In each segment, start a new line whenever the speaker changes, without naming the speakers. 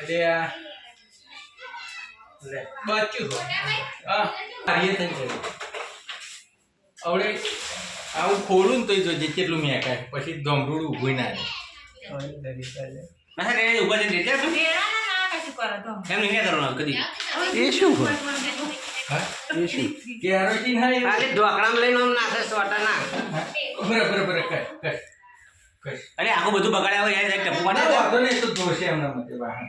એટલે આ લે બચ્યું હો. હારીએ થઈ ગયું. હવે આવું ખોલું ને તો જોજે કેટલું મેકાય. પછી ધમરૂડું ઊભું ના રહે.
ના રે ઊભા ને રેજે. એમ નહીં કરવાનું કદી.
એ શું હોય? એ શું?
કેરોસીન હા
ખાલી ઢોકળામાં લઈને નાખે સોટા ના
બરાબર બરાબર કર કર
અરે આખું બધું બગાડ્યા હોય યાર ટપુ
ના
માટે
વાંધો નહીં, તો ધોશે એમના મતે વાહન.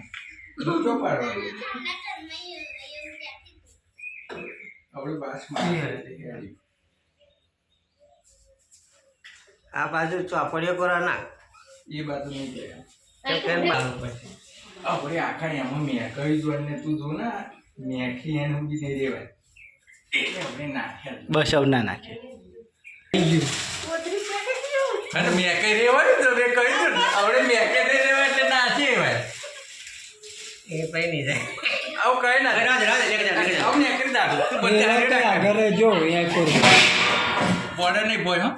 ઊંચો પાડવાનો. આપણે બાસ મારી.
આ બાજુ ચોપડીઓ કરો ના.
એ બાજુ નહીં ગયા.
તો કેમ બાજુ
પછી આપણે આખા એમાં મેકઈ જોઈને તું જો ના મેખી એને બી નહીં રેવાય એટલે આપણે નાખ્યા
બસ હવે ના નાખે.
અને મેકઈ રેવાય તો મેં કહ્યું દઉં ને, આપણે મેકે નહીં રેવાય એટલે નાચી રેવાય
એ ભાઈ નહીં જાય
આવું કહે ના
રાજ રાજ
આવું મેકઈ દાદુ તું બધા હારે નાખ.
જો અહીંયા કરું
બોર્ડર નહીં બોય હો.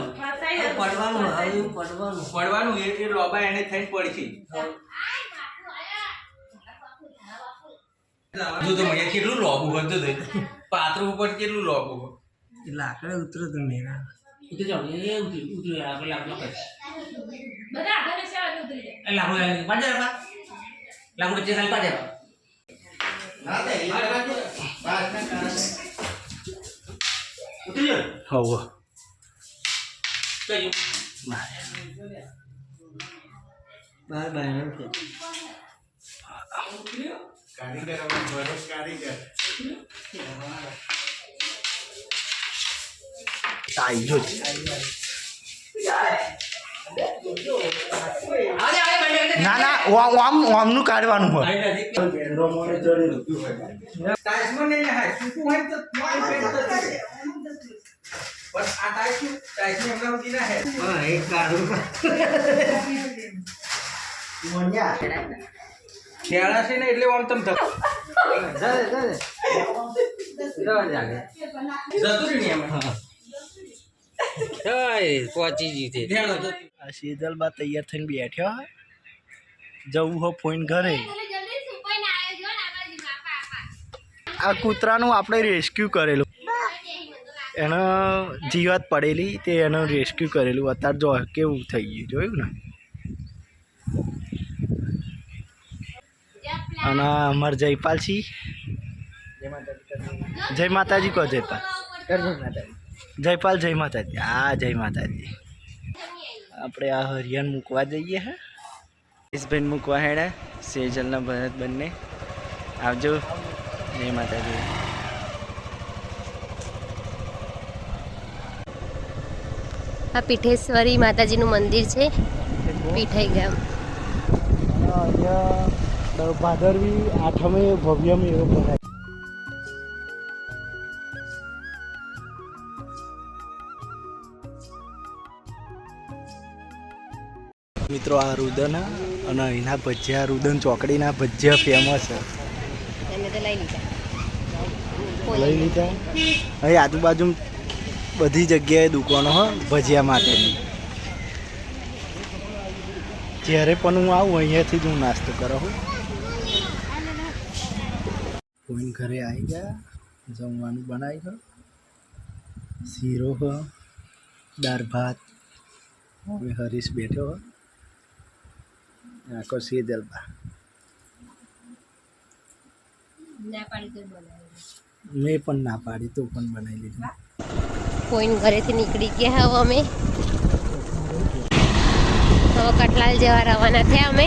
પડવાનું પડવાનું
પડવાનું એ એ લોબા એને થઈને પડશે. જો તો મને કેટલું લોબું હતું તે પાતળું ઉપર કેટલું લોબું હોય.
લાકડે ઉતરો તો મેરા
ઉતરી જાઓ એ ઉતરી ઉતરી લાગુ કરે
બધા આગળ ઉતરી જાય.
લાગુ લાગુ પાડે બા લાગુ ચે સાલ પાડે ઉતરી જાઓ.
હવે
કઈ?
બાય છે
કારીગર અમે ભરત કારીગર
ના ના ઓમ ઓમ ઓમનું કાઢવાનું હોય.
પણ
એક કાઢું.
છે ને એટલે આમ તમ
તૈયાર થઈને બેઠ્યો જવું હો ફોન ઘરે આ કૂતરાનું આપણે રેસ્ક્યુ કરેલું. એનો જીવાત પડેલી તે એનો રેસ્ક્યુ કરેલું. અત્યારે જો કેવું થઈ ગયું, જોયું ને? અને અમાર છી. જય માતાજી કહો જયપાલ. જયપાલ જય માતાજી. હા જય માતાજી. આપણે આ હરિયાણ મૂકવા જઈએ હે. ઈશભાઈ મૂકવા હેડા સેજલના ભરત બંને. આવજો. જય માતાજી.
આ પીઠેશ્વરી માતાજીનું મંદિર છે. પીઠાઈ ગામ.
અહીંયા ભાદરવી આઠમે ભવ્યમ એવો કહેવાય. મિત્રો આ રુદન અને અહીંના ભજીયા રુદન ચોકડીના ભજીયા ફેમસ છે.
અમે લઈ લીધા.
લઈ લીધા? અહીં આજુબાજુ બધી જગ્યાએ દુકાનો હો ભજીયા માટેની. જ્યારે પણ હું આવું અહીંયાથી જ હું નાસ્તો કરું છું કોઈ ઘરે આવી ગયા જમવાનું બનાવી દો શીરો હ દાળ ભાત હવે હરીશ બેઠો. હો આખો
તો બનાવી
મેં પણ ના પાડી તો પણ બનાવી લીધું.
કોઈન ઘરેથી નીકળી ગયા હવે અમે. હવે કટલાલ જેવા રવાના થયા અમે.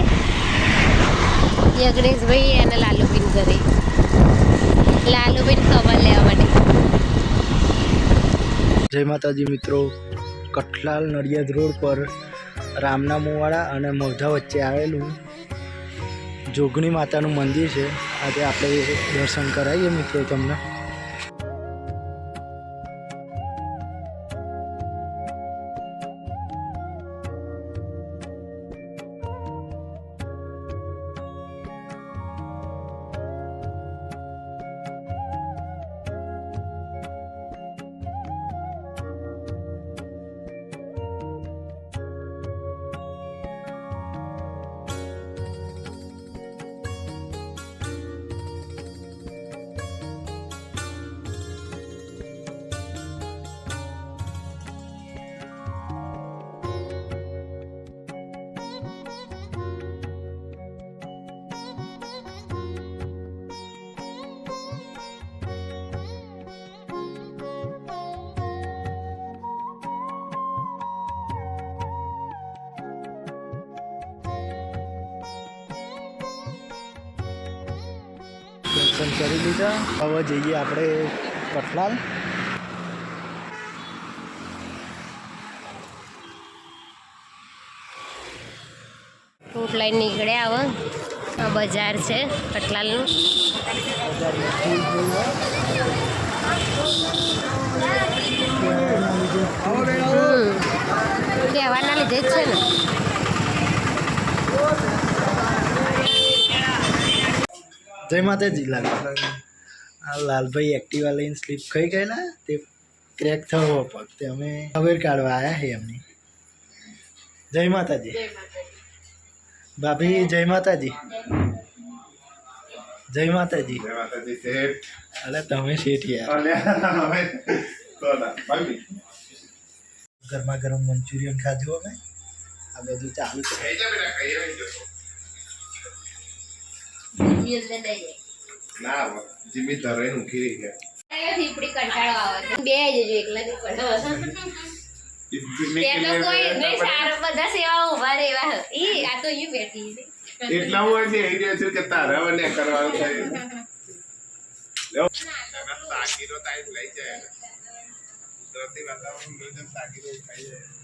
યજ્ઞેશભાઈ અને લાલુબીન ઘરે. લાલુબીન ખબર લેવા માટે.
જય માતાજી મિત્રો. કઠલાલ નડિયાદ રોડ પર રામના મુવાડા અને મોઢા વચ્ચે આવેલું જોગણી માતાનું મંદિર છે. આજે આપણે દર્શન કરાવીએ મિત્રો તમને. દર્શન કરી લીધા. હવે જઈએ આપણે કઠલાલ
ફ્રૂટ લાઈન નીકળ્યા હવે. આ બજાર છે કટલાલનું કહેવાના લીધે જ છે ને.
જય માતાજી લાલભાઈ આ લાલભાઈ એક્ટિવા લઈને સ્લીપ ખાઈ ગયેલા તે ક્રેક થયો પગ તે અમે ખબર કાઢવા આવ્યા છે એમની. જય માતાજી. ભાભી જય માતાજી. જય માતાજી. અરે તમે શેઠ યાર. ગરમા ગરમ મંચુરિયન ખાધું અમે. આ બધું ચાલુ છે.
આવી જશો ના જીમી ધરે હું રહી ગયા
ઝીપડી કંટાળો આવે બે જજો એકલા નહીં પડે
એટલા હું આજે આવી છું કે તારા મને કરવાનું થાય લેવો. તાકીનો લઈ જાય કુદરતી વાતાવરણ જોઈને ખાઈ જાય